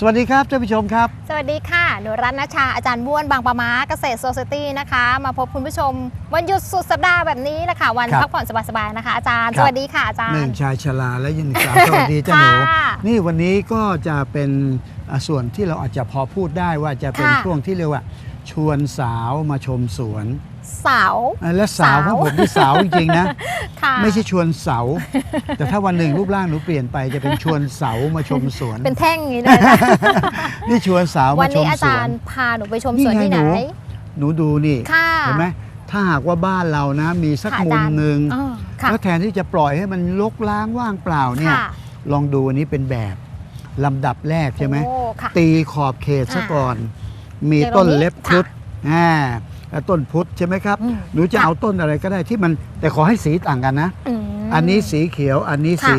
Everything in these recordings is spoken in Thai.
สวัสดีครับท่านผู้ชมครับ สวัสดีค่ะ หนูรัตนชา อาจารย์บ้วนบางปะมาเกษตรโซซตี้นะคะ มาพบคุณผู้ชม วันหยุดสุดสัปดาห์แบบนี้แหละค่ะ วันครับพักผ่อนสบายๆนะคะ อาจารย์ครับสวัสดีค่ะอาจารหนึ่งย์ชายชราและยินสาวสวัสดีเจ้าหนูค่ะนี่วันนี้ก็จะเป็นอะส่วนที่เราอาจจะพอพูดได้ว่าจะเป็นค่ะช่วงที่เรียกว่า ชวนสาวมาชมสวน สาวอะและสาวสาวของผมที่สาวจริงๆนะค่ะไม่ใช่ชวนเสา แต่ถ้าวันหนึ่งรูปร่างหนูเปลี่ยนไปจะเป็นชวนเสามาชมสวน เป็นแท่งอย่างนี้เลยนะนี่ชวนสาววัมานชนี้มอาสวจารนย์พาหนูไปชมนี่สวนไงที่ไหน หนูหนูดูนี่ค่ะเห็นไหมถ้าหากว่าบ้านเรานะ มีสักค่ะอามุจามรย์หนึ่งอ๋อค่ะแล้วแทนที่จะปล่อยให้มันลกล้างว่างเปล่าเนี่ยค่ะลองดูอันนี้เป็นแบบลำดับแรกใช่ไหมโอ้ค่ะตีขอบเขตซะอ่าก่อน มีเดี๋ยวต้นตรงนี้เล็บครุฑอ่าแล้ว ต้นพุทธใช่ไหมครับอืมหนูจะค่ะเอาต้นอะไรก็ได้ที่มันแต่ขอให้สีต่างกันนะมอันนี้สีเขียวอันนี้ค่ะสี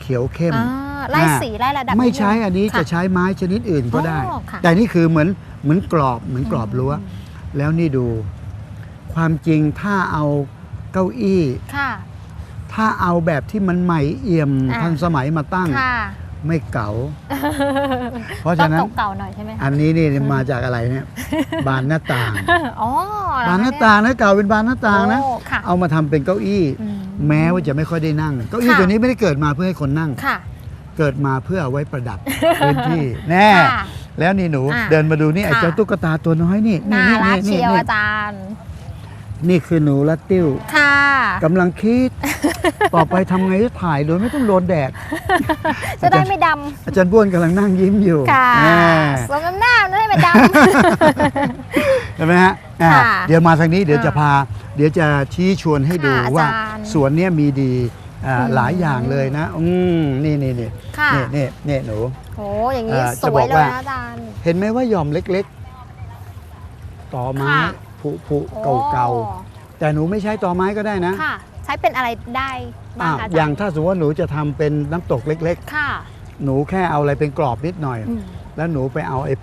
เขียวเข้มอ่าไล่อ่าสีไล่ระดับ ไม่นิดนึงใช้อันนี้ค่จะใช้ไม้ชนิดอื่นก็ได้อ๋อค่ะแต่นี่คือเหมือนเหมือนกรอบเหมือนกรอบรั้ว แล้วนี่ดู ความจริงถ้าเอาเก้าอี้ค่ะถ้าเอาแบบที่มันใหม่เอี่ยมอ่าทันสมัยมาตั้งค่ะ ไม่เก๋าเพราะต้อฉะงนั้นเก่าๆหน่อยใช่ไหมคะอันนี้นี่มาจากอะไรเนี่ยบานหน้าต่าง อ๋อเหรอบานหน้าต่างนะเก่าเป็นบานหน้าต่างนะ โอ้ค่ะ เอามาทำเป็นเก้าอี้ อืมแม้ว่าจะไม่ค่อยได้นั่ง เก้าอี้ค่ะ ตัวนี้ไม่ได้เกิดมาเพื่อให้คนนั่ง ค่ะ เกิดมาเพื่อเอาไว้ประดับ พื้นที่แน่ ค่ะแล้วนี่หนูอะเดินมาดูนี่ไอ้ค่ะ เจ้าตุ๊กตาตัวน้อยนี่นี่น่านี่รักนี่เชียวนี่อาจารย์ นี่คือหนูละติ้วค่ะ กำลังคิด ต่อไปทำไงจะถ่ายโดยไม่ต้องโดนแดด จะได้ไม่ดอาจารย์บ้วนกำลังนั่งยิ้มอยู่ำค่ะแน่สมน้ำหน้าจะได้ไม่ดเห็นไหมฮะอ่าค่ะเดี๋ยวมาทางนี้เดี๋ยวอ่าจะพา เดี๋ยวจะชี้ชวนให้ดูค่ะอาจารย์ว่าสวนเนี้ยมีดีอ่าอืมหลายอย่างเลยนะ อืมนี่นี่นี่ำค่ะ นี่นี่นี่หนูโอ้อย่างนี้เอ่อสจะบวอยกเลยว่า นะอาจารย์ เห็นไหมว่าหย่อมเล็ก ๆ ต่อไม้ค่ะ ผุผุโอ้เก่าๆแต่หนูไม่ใช้ต่อไม้ก็ได้นะค่ะ ใช้เป็นอะไรได้บ้างอ้าวคะอาอจาย่ารงย์ถ้าสมมติว่าหนูจะทำเป็นน้ำตกเล็ก ค่ะๆ หนูแค่เอาอะไรเป็นกรอบนิดหน่อย อืมแล้วหนูไปเอาไอ้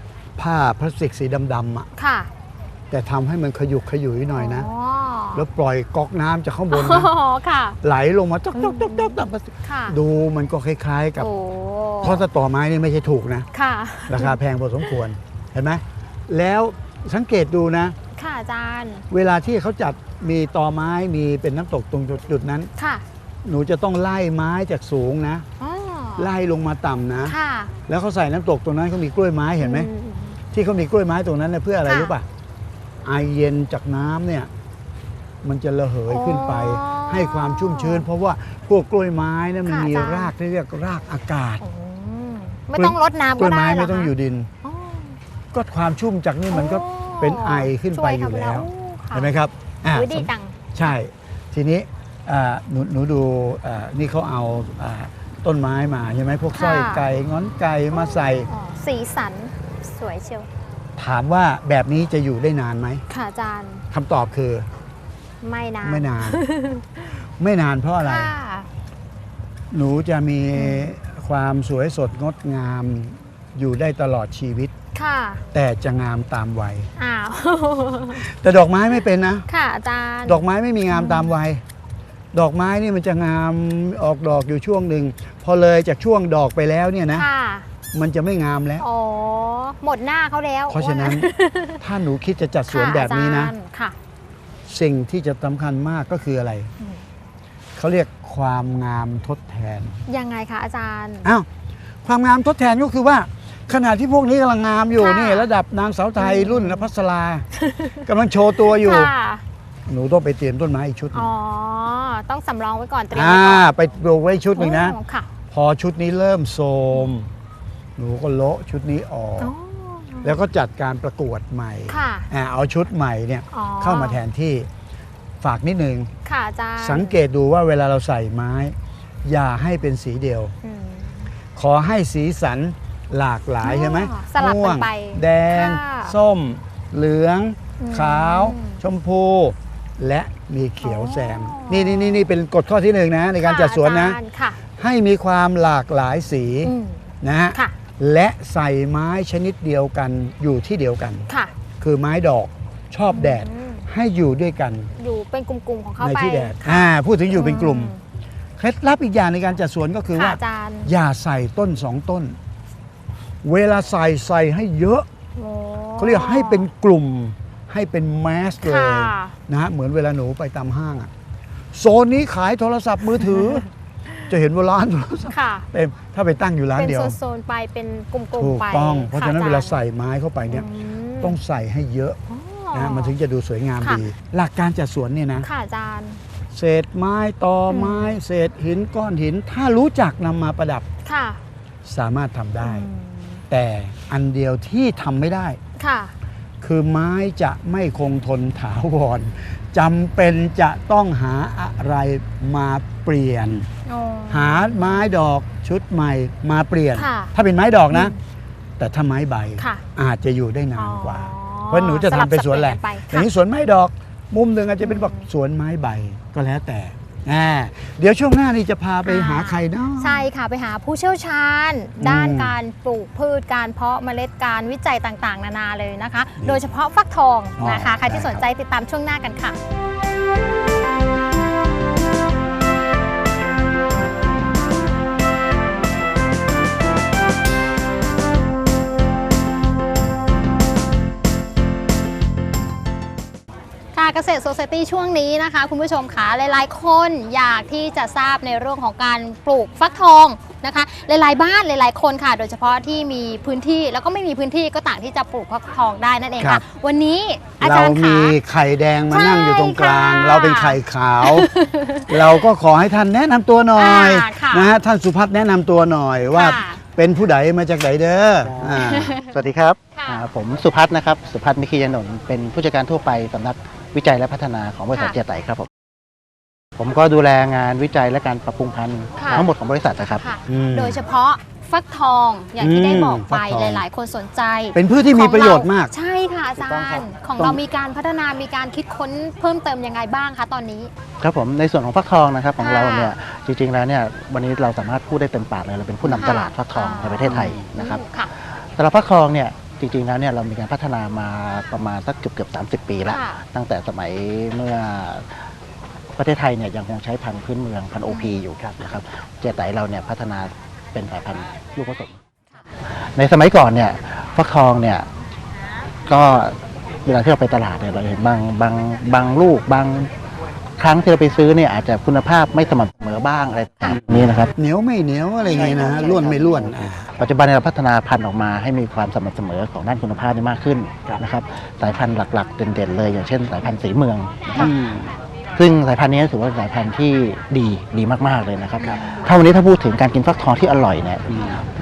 ผ้าพลาสติกสีดำๆอะค่ะแต่ทำให้มันขยุกขยุยหน่อยนะอ๋อแล้วปล่อยก๊อกน้ำจากข้างบนอ๋นะอค่ะ ไหลลงมาจ๊อกจ๊อกจ๊อกจ๊อกจ๊อกค่ะดูมันก็คล้ายๆกับโอ้เพราะถ้าต่อไม้นี่ไม่ใช่ถูกนะ ค่ะ ราคาแพงพอสมควรเห็นไหมแล้ว สังเกตดูนะ ค่ะอาจารย์ เวลาที่เขาจัดมีต่อไม้มีเป็นน้ำตกตรงจุดๆนั้น ค่ะหนูจะต้องไล่ไม้จากสูงนะ อ๋อไล่ลงมาต่ำนะ ค่ะ แล้วเขาใส่น้ำตกตรงนั้นเขามีกล้วยไม้เห็นไหมอืที่เขามีกล้วยไม้ตรงนั้นเนยเพื่ออะไรค่ะ รู้ป่ะไอเย็นจากน้ำเนี่ย มันจะระเหยขึ้นไป อ๋อ ให้ความชุ่มชื้น เพราะว่าพวกกล้วยไม้เนี่ยมันค่ะมีอาจารย์ รากที่เรียกรากอากาศโอ้ไม่ต้องรดน้ำกล้ก็วยได้ไม้เหรไม่ต้องคะอยู่ดินอ๋อ ก็ความชุ่มจากนี่มันก็โอ้เป็นไอขึ้นไปช่วอยู่ทำแล้วโอ้ค่ะเห็นไหมครับอะอุ๊ยดีจังใช่ ทีนี้อ่าหนูหนูดูอ่านี่เขาเอาอ่าต้นไม้มาใช่ไหมพวกสร้อยค่ะไก่ง้อนไก่มาใส่อ๋อสีสันสวยเชียว ถามว่าแบบนี้จะอยู่ได้นานไหมค่ะอาจารย์คำตอบคือ ไม่นานไม่นาน ไม่นานเพราะอะไรค่ะหนูจะมีอืมความสวยสดงดงามอยู่ได้ตลอดชีวิต ค่ะ แต่จะงามตามวัย อ้าว แต่ดอกไม้ไม่เป็นนะ ค่ะอาจารย์ ดอกไม้ไม่มีงามตามวัย ดอกไม้นี่มันจะงามออกดอกอยู่ช่วงหนึ่ง พอเลยจากช่วงดอกไปแล้วเนี่ยนะ ค่ะ มันจะไม่งามแล้ว อ๋อ หมดหน้าเขาแล้วเพราะฉะนั้น ถ้าหนูคิดจะจัดสวนค่ะแบบนี้นะอาจารย์ค่ะ สิ่งที่จะสำคัญมากก็คืออะไร อืม เขาเรียกความงามทดแทน ยังไงคะอาจารย์ อ้าว ความงามทดแทนก็คือว่า ขณะที่พวกนี้กำลังงามอยู่ค่ะ นี่ระดับนางสาวไทยอืมรุ่นนภัสรากำลังโชว์ตัวอยู่ ค่ะ หนูต้องไปเตรียมต้นไม้อีกชุดหนึ่อ๋งอต้องสำรองไว้ก่อนเตรียมอ่าไว้ก่อนไปปลูกไว้ชุดหนึ่งนะ โอ้ค่ะพอชุดนี้เริ่มโทรมหนูก็โละชุดนี้ออก อ๋อแล้วก็จัดการประกวดใหม่ค่ะ อ่าเอาชุดใหม่เนี่ยอ๋อ เข้ามาแทนที่ฝากนิดนึงค่ะอาจารย์สังเกตดูว่าเวลาเราใส่ไม้ อย่าให้เป็นสีเดียว อืมขอให้สีสัน หลากหลายอ๋อใช่ไหมสลับกันม่วงไปแดง ค่ะส้ม เหลือง อืมขาว ชมพู และมีเขียวอ๋อแซมนี่นี่นี่นี่เป็นกฎข้อที่หนึ่งนะในการจัดสวนนะ ค่อาจารย์ค่ะให้มีความหลากหลายสีอืมนะฮะ ค่ะและใส่ไม้ชนิดเดียวกันอยู่ที่เดียวกัน ค่ะคือไม้ดอกชอบแดดอืมให้อยู่ด้วยกันอยู่เป็นกลุ่มๆของเขาในไปที่แดดค่ะอ่าพูดถึงอยู่เป็นกลุ่มอืเคล็ดลับอีกอย่างในการจัดสวนก็คือค่ะว่า อาจารย์อย่าใส่ต้นสองต้น เวลาใส่ใส่ให้เยอะโอ้ เขาเรียกให้เป็นกลุ่มให้เป็นแมสเลค่ะยนะฮะเหมือนเวลาหนูไปตามห้างอะโซนนี้ขายโทรศัพท์มือถือ จะเห็นว่าร้านโทรศัพท์ค่ะ เต็มถ้าไปตั้งอยู่ร้านเป็นเดียวโซนๆไปเป็นกลุ่มถูๆกไปต้อง เพราะฉะนั้นค่เวลาอจรย์ใส่ไม้เข้าไปเนี่ยมต้องใส่ให้เยอะอ๋อนะมันถึงจะดูสวยงามค่ะ ดี หลักการจัดสวนเนี่ยนะ ค่ะอาจารย์ เศษไม้ตอไม้ เศษหินก้อนหิน ถ้ารู้จักนำมาประดับค่ะสามารถทำได้ อืม แต่อันเดียวที่ทำไม่ได้ ค่ะ คือไม้จะไม่คงทนถาวรจำเป็นจะต้องหาอะไรมาเปลี่ยน อ๋อ หาไม้ดอกชุดใหม่มาเปลี่ยน ค่ะถ้าเป็นไม้ดอกนะอืมแต่ถ้าไม้ใบค่ะ อาจจะอยู่ได้นานกว่า อ๋อเพราะหนูจะทำเป็นสวนแหละสลับสับเปลี่ยนไปอย่างนี้สวนไม้ดอก มุมหนึ่งอาจจะเป็นแบบสวนไม้ใบก็แล้วแต่ อ่าเดี๋ยวช่วงหน้านี่จะพาไปหาใครเนาะใช่ค่ะไปหาผู้เชี่ยวชาญอืมด้านการปลูกพืชการเพาะเมล็ดการวิจัยต่างๆ นานาเลยนะคะนี่โดยเฉพาะฟักทองอ๋อนะคะใครที่ได้ครับสนใจติดตามช่วงหน้ากันค่ะ เกษตรโซเซตี้ช่วงนี้นะคะ คุณผู้ชมคะหลายๆ คนอยากที่จะทราบในเรื่องของการปลูกฟักทองนะคะ หลายๆ บ้านหลายๆ คนค่ะ โดยเฉพาะที่มีพื้นที่แล้วก็ไม่มีพื้นที่ก็ต่างที่จะปลูกฟักทองได้นั่นเองครัค่ะ บ วันนี้อาเราจารย์มีคะ ไข่แดงมานั่งอยู่ตรงกลาง ใช่ค่ะเราเป็นไข่ขาว เราก็ขอให้ท่านแนะนำตัวหน่อยอ่าค่ะนะฮะท่านสุพัฒน์แนะนำตัวหน่อยว่าค่ะ เป็นผู้ใดมาจากไหนเด้ออ่า สวัสดีครับค่ะ อ่าผมสุพัฒน์นะครับ สุพัฒน์มิคียานนท์เป็นผู้จัดการทั่วไปสำนัก วิจัยและพัฒนาของบริษัทค่ะเจียไตครับผมผมก็ดูแลงานวิจัยและการปรับปรุงพันธุ์ค่ะ ทั้งหมดของบริษัทนะครับ ค่ะ อืม โดยเฉพาะฟักทองอย่างที่อืมได้บอกฟัไปกทองหลาย ๆ คนสนใจเป็นพืชที่มีประโยชน์มาก ของเใช่ค่ะอาจาถูกต้องครัรบย์ของต้องเรามีการพัฒนามีการคิดค้นเพิ่มเติมยังไงบ้างคะตอนนี้ ครับผมในส่วนของฟักทองนะครับของค่ะเราเนี่ยจริงๆแล้วเนี่ยวันนี้เราสามารถพูดได้เต็มปากเลยเราเป็นผู้นำค่ะ ตลาดฟักทองในประเทศไทยนะครับค่ะ สำหรับฟักทองเนี่ย จริงๆแล้วเนี่ยเรามีการพัฒนามาประมาณสักเกือบเกือบๆ30 ปีแล้วค่ะ ตั้งแต่สมัยเมื่อประเทศไทยเนี่ยยังคงใช้พันธุ์พื้นเมืองพันธุ์โอพีอยู่ครับนะครับเจไตเราเนี่ยพัฒนาเป็นสายพันธุ์ลูกผสม ในสมัยก่อนเนี่ยฟักทองเนี่ยก็เวลาที่เราไปตลาดเนี่ยเราเห็นบางบางบางลูกบาง ครั้งที่เราไปซื้อเนี่ยอาจจะคุณภาพไม่สม่ำเสมอบ้างอะไรต่างๆนี้นะครับ เหนียวไม่เหนียวอะไรอย่างงี้นะฮะล้วนไม่ล้วนอ่า ปัจจุบันเนี่ยเราพัฒนาพันธุ์ออกมาให้มีความสม่ำเสมอของด้านคุณภาพนี่มากขึ้นนะครับสายพันธุ์หลักๆ เด่นๆเลย อย่างเช่นสายพันธุ์สีเมืองนะครับอืม ซึ่งสายพันธุ์นี้ถือว่าเป็นสายพันธุ์ที่ดีดีมากๆเลยนะครับถ้าวันนี้ถ้าพูดถึงการกินฟักทองที่อร่อยเนี่ย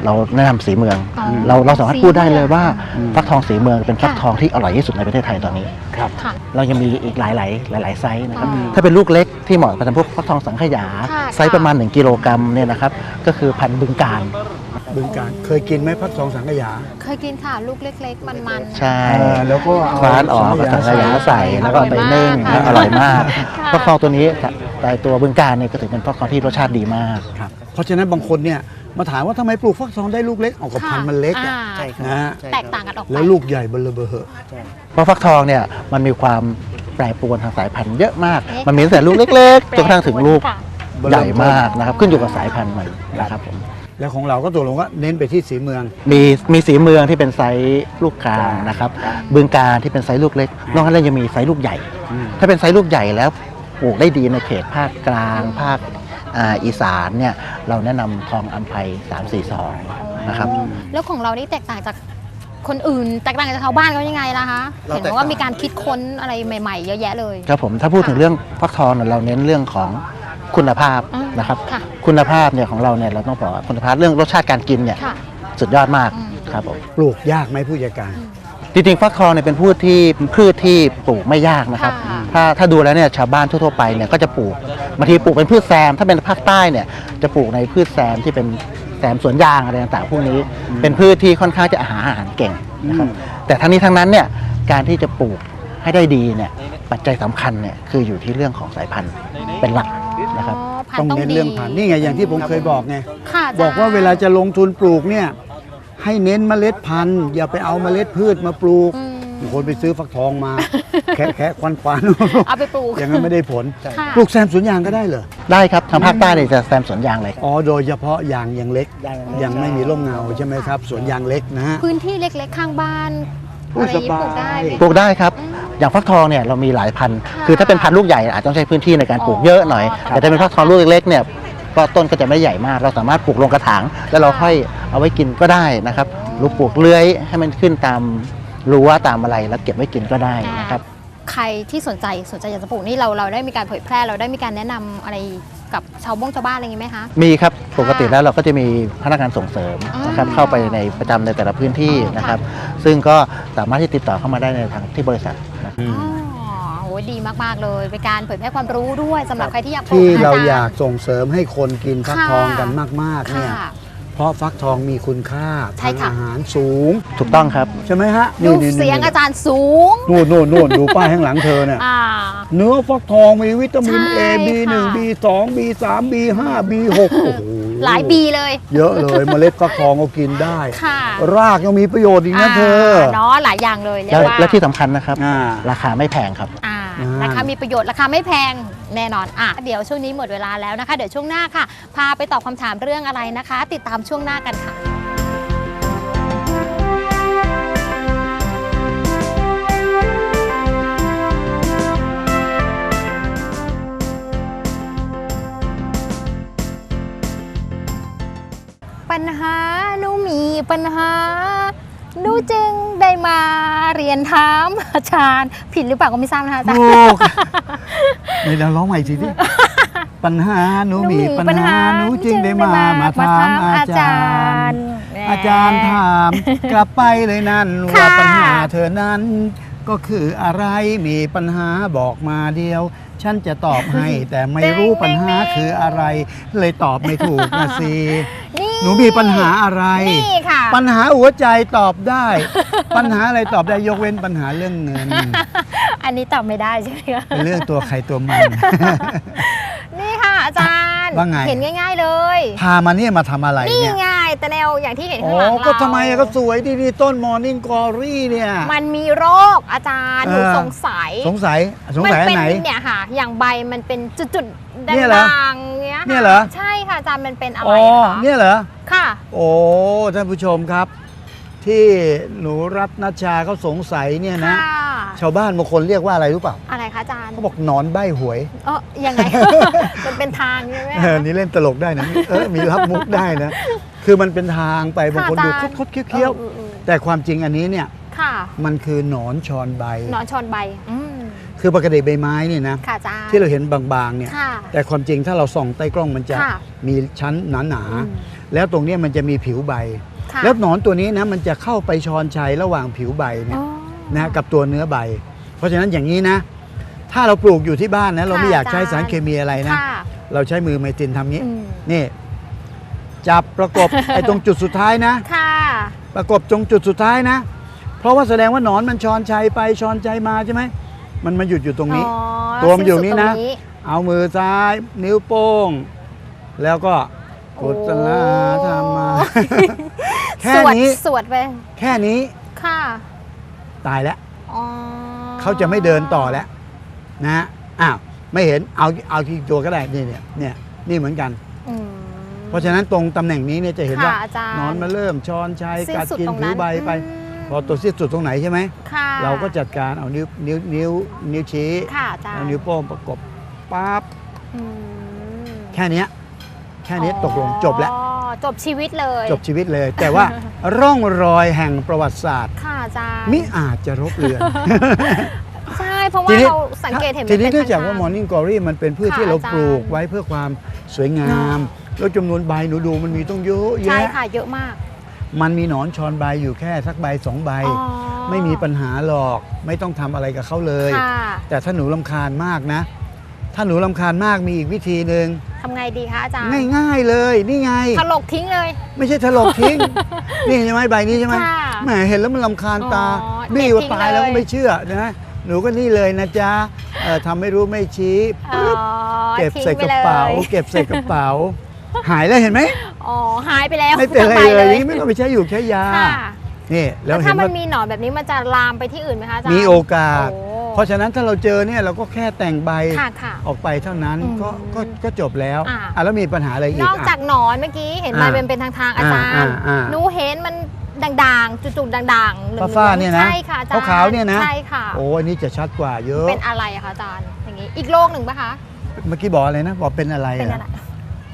เราแนะนำสีเมือง อ๋อเราเราสามารถพูดได้เลยว่าอืม ฟักทองสีเมืองเป็นฟักค่ะทองที่อร่อยที่สุดในประเทศไทยตอนนี้ ครับ ค่ะ เรายังมีอีกหลายหลายๆหลายๆไซส์นะครับอืมถ้าเป็นลูกเล็กที่เหมาะกับพวกฟักทองสังขยา ค่ะไซส์ประมาณ 1 กิโลกรัมเนี่ยนะครับ ก็คือพันธุ์บึงการ บึงการเคยกินไหมพักทองสังขยาเคยกินค่ะ ลูกเล็ก ๆ มันๆ ใช่ เออแล้วก็เคว้านออกกับสังขยาใส่แล้วก็เอาไปนึ่งอร่อยมากแล้วอร่อยมากค่ะ ฟักทองตัวนี้แต่ตัวบึงการเนี่ยก็ถือเป็นฟักทองที่รสชาติดีมาก ครับเพราะฉะนั้นบางคนเนี่ย มาถามว่าทำไมปลูกฟักทองได้ลูกเล็กเอากับพันธุ์มันเล็กอะอ่าใช่ครับ นะฮะแตกต่างกันออกไป แล้วลูกใหญ่เบลอเบอเหอะ เพราะฟักทองเนี่ยมันมีความแปรปรวนทางสายพันธุ์เยอะมาก เอ๊ะ มันมีตั้งแต่ลูกเล็กๆจนกระทั่งถึงลูกค่ะ ใหญ่มากนะครับ ขึ้นอยู่กับสายพันธุ์มันนะครับผมแล้วของเราก็ตกลงว่าเน้นไปที่สีเมือง มีมีสีเมืองที่เป็นไซส์ลูกกลางนะครับบึงการที่เป็นไซส์ลูกเล็ก นอกจากนั้นยังมีไซส์ลูกใหญ่ ถ้าเป็นไซส์ลูกใหญ่แล้วปลูกได้ดีในเขตภาคกลางภาค อ่าอีสานเนี่ยเราแนะนำทองอัมไพ342นะครับแล้วของเรานี่แตกต่างจากคนอื่นแตกต่างจากชาวบ้านเขายังไงล่ะคะเราเห็นแตกว่าต่างมีการคิดค้นอะไรใหม่ ๆ เยอะแยะเลยครับผมถ้าพูดถึงเรื่องฟักทองเนี่ยเราเน้นเรื่องของคุณภาพอืมนะครับค่ะคุณภาพเนี่ยของเราเนี่ยเราต้องบอกว่าคุณภาพเรื่องรสชาติการกินเนี่ยค่ะสุดยอดมากอืมครับผมปลูกยากไหมผู้จัดการ จริงๆฟักทองเนี่ยเป็นพืชที่พืชที่ปลูกไม่ยากนะครับ ค่ะถ้าถ้าดูแล้วเนี่ยชาวบ้านทั่วๆไปเนี่ยก็จะปลูกบางทีปลูกเป็นพืชแซม ถ้าเป็นภาคใต้เนี่ยจะปลูกในพืชแซมที่เป็นแซมสวนยางอะไรต่างๆพวกนี้ เป็นพืชที่ค่อนข้างจะหาอาหารเก่งนะครับอืมแต่ทั้งนี้ทั้งนั้นเนี่ยการที่จะปลูกให้ได้ดีเนี่ยปัจจัยสำคัญเนี่ยคืออยู่ที่เรื่องของสายพันธุ์เป็นหลักนะครับ อ๋อพันต้องธุ์ต้องเน้นดีเรื่องพันธุ์นี่ไงอย่างที่ผมเคยบอกไงค่ะจรย์บอกว่าเวลาจะลงทุนปลูกเนี่ย ให้เน้นเมล็ดพันธุ์อย่าไปเอาเมล็ดพืชมาปลูกอืมบางคนไปซื้อฟักทองมา แคะแคะควันควันเอาไปปลูกอย่างนั้นไม่ได้ผลค่ะปลูกแซมสวนยางก็ได้เหรอได้ครับทางภาคใต้เนี่ยจะแซมสวนยางเลยครับอ๋อโดยเฉพาะยางยังเล็กยางยังเล็กยังไม่มีร่มเงาใช่ไหมครับสวนยางเล็กนะฮะพื้นที่เล็กๆข้างบ้านอุ้อะยไรอย่างนี้สบายปลูกได้ไหมปลูกได้ครับอย่างฟักทองเนี่ยเรามีหลายพันธุ์ค่ะคือถ้าเป็นพันธุ์ลูกใหญ่อาจต้องใช้พื้นที่ในการปลูกเยอะหน่อยอ๋อแต่ถ้าเป็นฟักทองลูกเล็กๆเนี่ย ก็ต้นก็จะไม่ใหญ่มาก เราสามารถปลูกลงกระถาง แล้วเราค่ะค่อยเอาไว้กินก็ได้นะครับหรือปลูกเลื้อยให้มันขึ้นตามรั้วตามอะไรแล้วเก็บไว้กินก็ได้นะครับใครที่สนใจสนใจอยากจะปลูกนี่เราเราได้มีการเผยแพร่เราได้มีการแนะนำอะไรกับชาวบ้งชาวบ้านอะไรอย่างนี้ไหมคะ มีครับ ปกติแล้วเราก็จะมีพนักงานส่งเสริมนะครับอ๋อเข้าไปในประจำในแต่ละพื้นที่นะครับ ซึ่งก็สามารถที่ติดต่อเข้ามาได้ในทางที่บริษัทนะครับอืมอ๋อโห ดีมาก ๆ เลย เป็นการเผยแพร่ความรู้ด้วยสำหรับใครที่อยากปลูกที่นะเราจ๊ะอยากส่งเสริมให้คนกินฟักค่ะ ทองกันมากๆเนี่ยค่ะเพราะฟักทองมีคุณค่าใช่ทางค่ะ อาหารสูง ถูกต้องครับ ใช่ไหมฮะดูนี่เสียงอาจารย์สูงนู่นนู่นนู่นดูป้ายข้างหลังเธอเนี่ยอ่า เนื้อฟักทองมีวิตามิน ใช่ A B1 ค่ะ B2 B3 B5 B6 โอ้โหหลายปีเลยเยอะเลยเมล็ดฟักทองก็กินได้ ค่ะรากยังมีประโยชน์อีกนะเธอเนาะหลายอย่างเลยเรียและกว่าและที่สำคัญนะครับ อ่า ราคาไม่แพงครับ อ่าอ่า นนะคะมีประโยชน์ราคาไม่แพงแน่นอนอะเดี๋ยวช่วงนี้หมดเวลาแล้วนะคะ เดี๋ยวช่วงหน้าค่ะ พาไปตอบคำถามเรื่องอะไรนะคะ ติดตามช่วงหน้ากันค่ะปัญหาหนูมีปัญหาห นูจึงได้มาเรียนถามอาจารย์ ผิดหรือเปล่าก็ไม่ทราบนะคะอาจารย์ถูกในเราร้องใหม่อีกทีดิปัญหาหนูมีปัญหาหนูจึงได้มามาถามอาจารย์ อาจารย์ถามกลับไปเลยนั่นค่ะว่าปัญหาเธอนั้น ก็คืออะไรมีปัญหาบอกมาเดียว ฉันจะตอบให้ แต่ไม่รู้ปัญหาคืออะไร เลยตอบไม่ถูกนะสิ นี่ หนูมีปัญหาอะไร นี่ค่ะ ปัญหาหัวใจตอบได้ ปัญหาอะไรตอบได้ยกเว้นปัญหาเรื่องเงิน อันนี้ตอบไม่ได้ใช่ไหมคะเป็นเรื่องตัวใครตัวมัน นี่ค่ะอาจารย์ว่าไง เห็นง่าย ๆเลย พามาเนี่ยมาทำอะไรนี่เนี่ยไงแต่แนวอย่างที่เห็นอ๋ข้างหลังอเราก็ทำไมอะก็สวยดีดีต้นมอร์นิ่งกอรี่เนี่ย มันมีโรคอาจารย์หนูเออ สงสัยสงสัยสงสัยมัอัเป็นไหน เนี่ยค่ะ อย่างใบมันเป็นจุดๆแดเนี่ยเหรอ งๆเงี้ยค่ะเนี่ยเหรอ ใช่ค่ะอาจารย์มันเป็นอะไรอ๋อคะเนี่ยเหรอ ค่ะ โอ้ท่านผู้ชมครับ ที่หนูรัตนชชาเขาสงสัยเนี่ยนะ ค่ะ ชาวบ้านบางคนเรียกว่าอะไรรู้เปล่าอะไรคะอาจารย์เขาบอกหนอนใบหวยเออยังไง มันเป็นทางใช่ไหมเออนี่เล่นตลกได้นะเออมีรับมุกได้นะ คือมันเป็นทางไปบางคนดูค่ะอาจารย์ คดๆเคี้ยวออออๆแต่ความจริงอันนี้เนี่ย ค่ะ มันคือหนอนชอนใบ หนอนชอนใบอืม คือปกติใบไม้เนี่ยนะค่ะอาจารย์ที่เราเห็นบางๆเนี่ยค่ะ แต่ความจริงถ้าเราส่องใต้กล้องมันจะค่ะมีชั้นหนาอืม ๆแล้วตรงเนี้ยมันจะมีผิวใบ ค่ะแล้วหนอนตัวนี้นะมันจะเข้าไปชอนชัยระหว่างผิวใบเนี่ย อ๋อ นะกับตัวเนื้อใบ เพราะฉะนั้นอย่างนี้นะ ถ้าเราปลูกอยู่ที่บ้านนะ เราไม่ค่ะอยากใช้อาจารย์ สารเคมีอะไรนะ ค่ะเราใช้มือไมตินทำงี้ อืมนี่ จับประกบ ไอ้ตรงจุดสุดท้ายนะ ค่ะ ประกบตรงจุดสุดท้ายนะ เพราะว่าแสดงว่าหนอนมันชอนชัยไปชอนชัยมาใช่ไหม มันมาหยุดอยู่ตรงนี้ อ๋อตัวมันอยู่นี่นะ สิ้สุดตรงเอามือซ้ายนิ้วโป้ง แล้วก็กุศลธรรมา แค่สวดนี้สวดไป แค่นี้ค่ะ ตายแล้ว อ๋อเขาจะไม่เดินต่อแล้วนะฮะอ้าวไม่เห็นเอาเอาที่ตัวก็ได้นี่เนี่ยเนี่ยนี่เหมือนกัน อืม เพราะฉะนั้นตรงตำแหน่งนี้เนี่ยจะเห็นว่าค่ะอาจารย์หนอนมาเริ่มชอนชัยสิ้นกัดสุดกินตรงผินั้วนใบไป อืม พอตัวสิ้นสุดตรงไหนใช่ไหม ค่ะเราก็จัดการเอานิ้วนิ้วนิ้วนิ้วชี้ค่ะอาจารย์เอานิ้วโป้งประกบปั๊บอืมแค่เนี้ยแค่นี้ตกลงจบแล้ว อ๋อจบชีวิตเลยจบชีวิตเลย แต่ว่าร่องรอยแห่งประวัติศาสตร์ค่ะอาจารย์มิอาจจะรบเลือน ใช่เพราะทีว่านี้ เราสังเกตเห็นทีนี้มัป็เนื่องจากว่าทงๆ Morning Glory มันเป็นพืชค่ะที่เราอาจารย์ ปลูกไว้เพื่อความสวยงาม แล้วจำนวนใบหนูดูมันมีต้องเยอะใช่แยะ ค่ะเยอะมาก มันมีหนอนชอนใบอยู่แค่สักใบสองใบ อ๋อไม่มีปัญหาหรอก ไม่ต้องทำอะไรกับเขาเลย ค่ะแต่ถ้าหนูลำคาญมากนะ ถ้าหนูลำคาญมากมีอีกวิธีหนึ่งทำไงดีคะอาจารย์ง่ายๆเลยนี่ไง ถลกทิ้งเลย ไม่ใช่ถลกทิ้ง นี่ใช่ไหมใบนี้ใช่ไหมค่ะแหมเห็นแล้วมันลำคาญตาอ๋อบี้เด็ดว่าทิ้งตายแล้วเลยก็ไม่เชื่อนะหนูก็นี่เลยนะจ๊ะเอ่อทำไม่รู้ไม่ชี้อ๋อปึ๊บเก็บทิ้งใส่กระเป๋าไปลย เก็บใส่กระเป๋า หายแล้วเห็นไหม อ๋อหายไปแล้วไม่เป็นอะไรทั้งเลยใบนี่ไม่ต้องไปใช้อยู่ใช้ยาค่ะนี่แล้แล้ววเห็ถ้านมัว่านมีหนอนแบบนี้มันจะลามไปที่อื่นไหมคะอาจารย์มีโอกาสโอ้เพราะฉะนั้นถ้าเราเจอเนี่ยเราก็แค่แต่งใบค่ะค่ะออกไปเท่านั้นอืมก็ก็ก็จบแล้วอ่าอะแล้วมีปัญหาอะไรอีนกอกจากอะหนอนเมื่อกี้เห็นใบอ่าเป็นเป็นทางทางๆอาจารอ่าย์อ่าหนูเห็นมันด่างๆจุดๆด่างๆเหลืองๆฟ้าๆเนี่ยนะใช่ค่ะอาจารย์ขาวๆเนี่ยนะใช่ค่ะโอ้อันนี้จะชัดกว่าเยอะเป็นอะไรอะคะอาจารย์อย่างนี้อีกโรคหนึ่งปะคะเมื่อกี้บอกอะไรนะบอกเป็นอะไรเป็นอะอะไร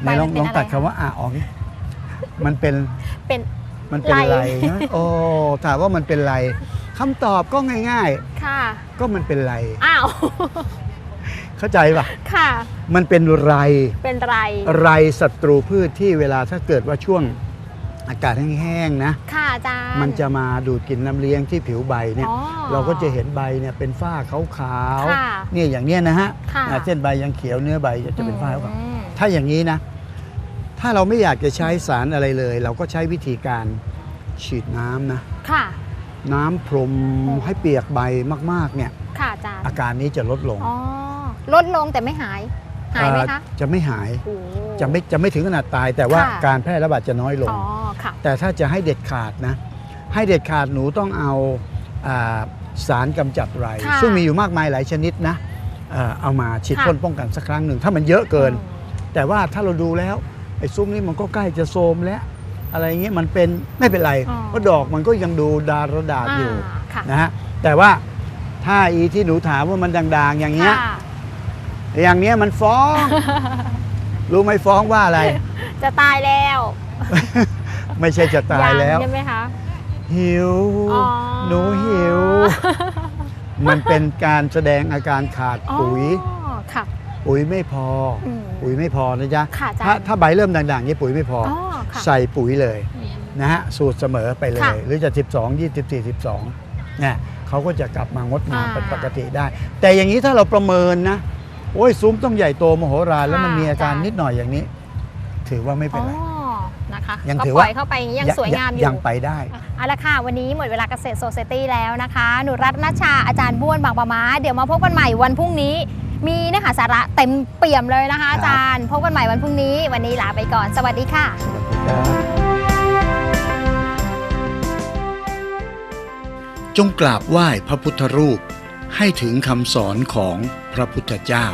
ไหนลองเป็นลองตัดอะไรคำว่าอะออกดิมันเป็น เป็น มันเป็นไรไรนะโอ้ถามว่ามันเป็นไรคำตอบก็ง่ายค่ะ ๆ ก็มันเป็นไร อ้าว เข้าใจป่ะ ค่ะ มันเป็นไร เป็นไร ไรศัตรูพืชที่เวลาถ้าเกิดว่าช่วงอากาศแห้งๆนะ ค่ะอาจารย์มันจะมาดูดกินน้ำเลี้ยงที่ผิวใบเนี่ย อ๋อ เราก็จะเห็นใบเนี่ยเป็นฝ้าขาวค่ะๆเนี่ยอย่างเนี้ยนะฮะค่ะ อะเส้นใบยังเขียวเนื้อใบจะเป็นฝ้าขาวอืมๆ ถ้าอย่างนี้นะ ถ้าเราไม่อยากจะใช้สารอะไรเลย เราก็ใช้วิธีการฉีดน้ำนะ ค่ะ น้ำพรมให้เปียกใบมากๆเนี่ย ค่ะอาจารย์อาการนี้จะลดลง อ๋อ ลดลงแต่ไม่หาย หายไหมเอ่คะอจะไม่หายโอ้ จะไม่จะไม่ถึงขนาดตาย แต่ว่าค่ะ การแพร่ระบาดจะน้อยลง อ๋อ ค่ะ แต่ถ้าจะให้เด็ดขาดนะ ให้เด็ดขาดหนูต้องเอาอาสารกำจัดไร ค่ะซึ่งมีอยู่มากมายหลายชนิดนะเอ่อเอามาฉีดค่ะ พ่นป้องกันสักครั้งหนึ่ง ถ้ามันเยอะเกิน อืม แต่ว่าถ้าเราดูแล้วไอ้ซุ้มนี้มันก็ใกล้จะโทรมแล้ว อะไรเงี้ยมันเป็นไม่เป็นไร อ๋อ เพราะดอกมันก็ยังดูดาระดาษอยู่าค่ะนะฮะแต่ว่าถ้าอีที่หนูถามว่ามันด่างๆ อย่างเงี้ย ค่ะอย่างเนี้ยมันฟ้อง รู้ไหมฟ้องว่าอะไร จะตายแล้วไม่ใช่จะตายแล้ว งใช่ไหมคะ หิว อ๋อ หนูหิว มันเป็นการแสดงอาการขาดอ๋อปุ๋ยค่ะ ปุ๋ยไม่พออมปุ๋ยไม่พอนะจ๊ะค่ะอาจารย์ถ้าถ้าใบเริ่มด่างๆนี่ปุ๋ยไม่พอออ๋อค่ะใส่ปุ๋ยเลยอืมนะฮะสูตรเสมอไปเลค่ะยหรือจะ 12 24 12เนี่ยเขาก็จะกลับมางดงามอ่าเป็นปกติได้ แต่อย่างนี้ถ้าเราประเมินนะโอ้ยซุ้มต้องใหญ่โตมโหฬารแล้วมันค่ะมีอาการอาจารย์ นิดหน่อยอย่างนี้ ถือว่าไม่เป็นไร อ๋อนะคะยังก็ถือปล่ว่าอยเข้าไปอย่างนี้ยังสวยงามอยู่ ยังไปได้ เอาละค่ะ วันนี้หมดเวลาเกษตรโซเซตี้แล้วนะคะ หนูรัตนชชาอาจารย์บ้วนบางปะมา เดี๋ยวมาพบกันใหม่วันพรุ่งนี้ มีเนื้อหาสาระเต็มเปี่ยมเลยนะคะอาจารย์พบกันใหม่วันพรุ่งนี้ วันนี้ลาไปก่อน สวัสดีค่ะจงกราบไหว้พระพุทธรูปให้ถึงคำสอนของพระพุทธเจ้า